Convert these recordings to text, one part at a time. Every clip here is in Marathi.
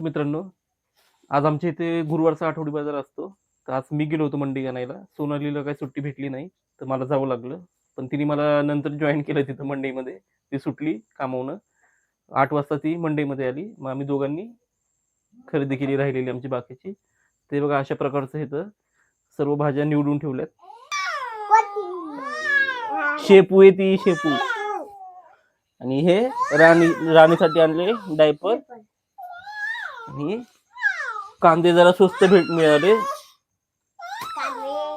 नमस्ते मित्रांनो आज आमच्या इथे गुरुवारचा आठवडी बाजार असतो. तर आज मी गेलो होतो मंडी आणायला. सोनालीला काही सुट्टी भेटली नाही तर मला जावं लागलं. पण तिने मला नंतर जॉईन केलं तिथं मंडईमध्ये. ती सुटली कामावनं. आठ वाजता ती मंडईमध्ये आली. मग आम्ही दोघांनी खरेदी केली राहिलेली आमची बाकीची. ते बघा अशा प्रकारचं इथं सर्व भाज्या निवडून ठेवल्यात. शेपू आहे ती शेपू. आणि हे राणी राणीसाठी आणले डायपर आणि कांदे जरा स्वस्त भेट मिळाले.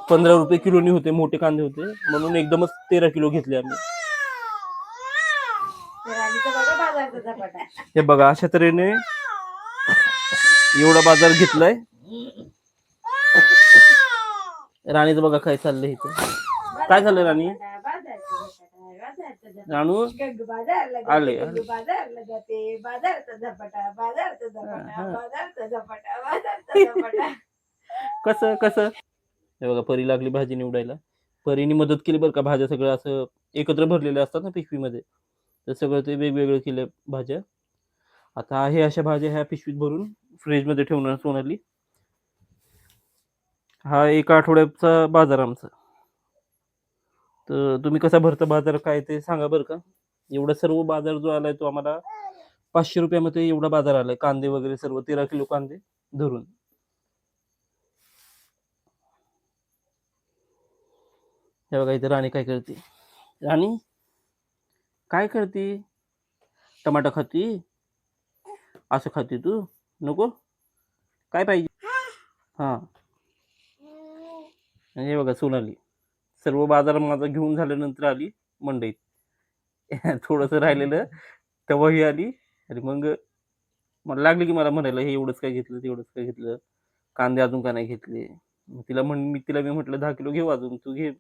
पंधरा रुपये किलोनी होते मोठे कांदे होते. म्हणून एकदमच तेरा किलो घेतले आम्ही. हे बघा अशा तऱ्हेने एवढा बाजार घेतलाय. राणीचं बघा काय चाललंय इथं. काय झालं राणी? राणू आले, आले. बाजारला जाते बाजारचा झपाटा बाजारचा झपाटा हा. बाजारचा झपाटा बाजारचा झपाटा कसं कसं? हे बघा परी लागली भाजी निवडायला. परीने मदत केली बरं का भाज्या सगळं असं एकत्र भरलेल्या असतात ना पिशवीमध्ये. तर सगळं ते वेगवेगळं केलं भाज्या. आता आहे अशा भाज्या ह्या पिशवीत भरून फ्रीजमध्ये ठेवणार सोनाली हा एका आठवड्याचा बाजार आमचा. तर तुम्ही कसा भरता बाजार काय ते सांगा बरं का. एवढा सर्व बाजार जो आलाय तो आम्हाला पाचशे रुपयामध्ये एवढा बाजार आलाय. कांदे वगैरे सर्व तेरा किलो कांदे धरून. हे बघा इथे राणी काय करते. राणी काय करते? टमाटा खाती? असं खाती तू? नको? काय पाहिजे? हां. आणि हे बघा सोनाली. सर्व बाजार माझा घेऊन झाल्यानंतर आली मंडईत. थोडंसं राहिलेलं तेव्हा ही आली. आणि मग मला लागली की मला म्हणायला हे एवढंच काय घेतलं तेवढंच काय घेतलं? कांदे अजून का नाही घेतले? मग तिला म्हण मी तिला मी म्हटलं दहा किलो घेऊ अजून तू घे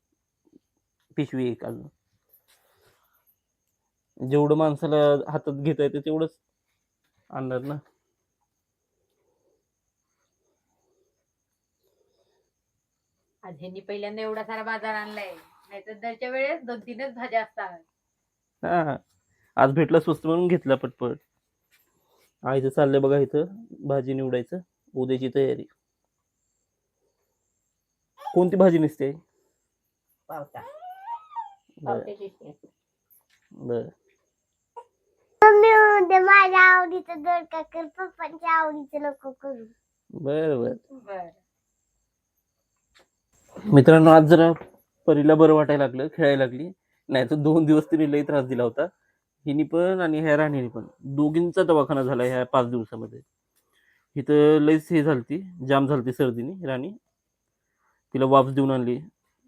पिशवी एक अजून. जेवढं माणसाला हातात घेता येतं तेवढंच आणणार ना. आज ह्यांनी पहिल्यांदा एवढा सारा बाजार आणलाय. नाहीतर दरच्या वेळेस दोन तीनच भाज्या असतात. हा आज भेटला स्वस्त म्हणून घेतला पटपट. आईचं चाललंय बघा इथं भाजी निवडायचं. उद्याची तयारी. कोणती भाजी नसते? पावटा. बर. बर. मम्मी उद्या माझ्या आवडीचं दोडका कर? पप्पांच्या आवडीचं नको करू. बर बर. बर. मित्रांनो आज जरा परीला बरं वाटायला लागलं खेळायला लागली. नाही तर दोन दिवस तिने लई त्रास दिला होता. हिनी पण आणि ह्या राणीने पण. दोघींचा दवाखाना झाला ह्या पाच दिवसामध्ये. इथं लईच हे झालती जाम झालती सर्दीने राणी. तिला वाफ देऊन आणली.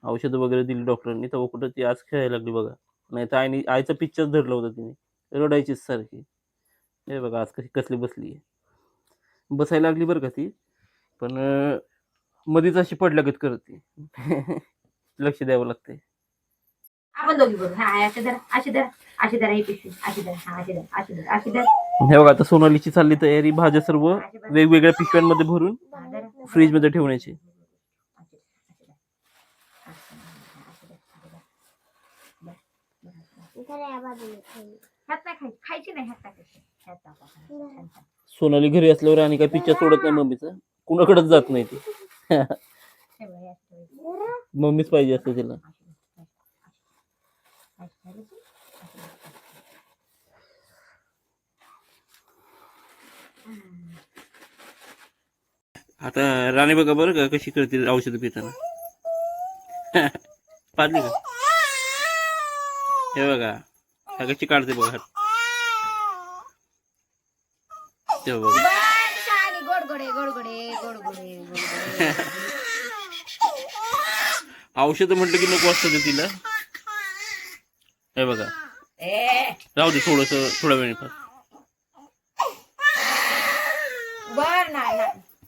औषधं वगैरे दिली डॉक्टरांनी. तेव्हा कुठं ती आज खेळायला लागली बघा. नाही तर आईने आईचा पिक्चर धरला होता तिने. रडायचीच सारखी. हे बघा आज कशी कसली बसली आहे बसायला लागली बरं का ती. पण मधीच अशी पडल्यागत करते लक्ष द्यावं लागते आपण दोघी बघू. हा अशी धरा अशी धरा अशी धरा ही पिशवी. अशी धरा हा अशी धरा अशी धरा अशी धरा. हे बघा आता सोनालीची चालली तयारी. भाज्या सर्व. वेगवेगळ्या पिशव्यांमध्ये भरून हा. फ्रीजमध्ये ठेवण्याची खायची. नाही. सोनाली घरी असल्यावर आणि काय पिक्चर सोडत नाही मम्मीचा. कुणाकडेच जात नाही ती. मम्मीच पाहिजे असते तिला. आता राणी बघा बरं का कशी करते औषध पिताना. पाजली का? हे बघा. कशी काढते बघा. ते बघा. औषध म्हटलं की नको असतं तिला. हे बघा. राहू दे थोडस थोड्या वेळ बर नाही.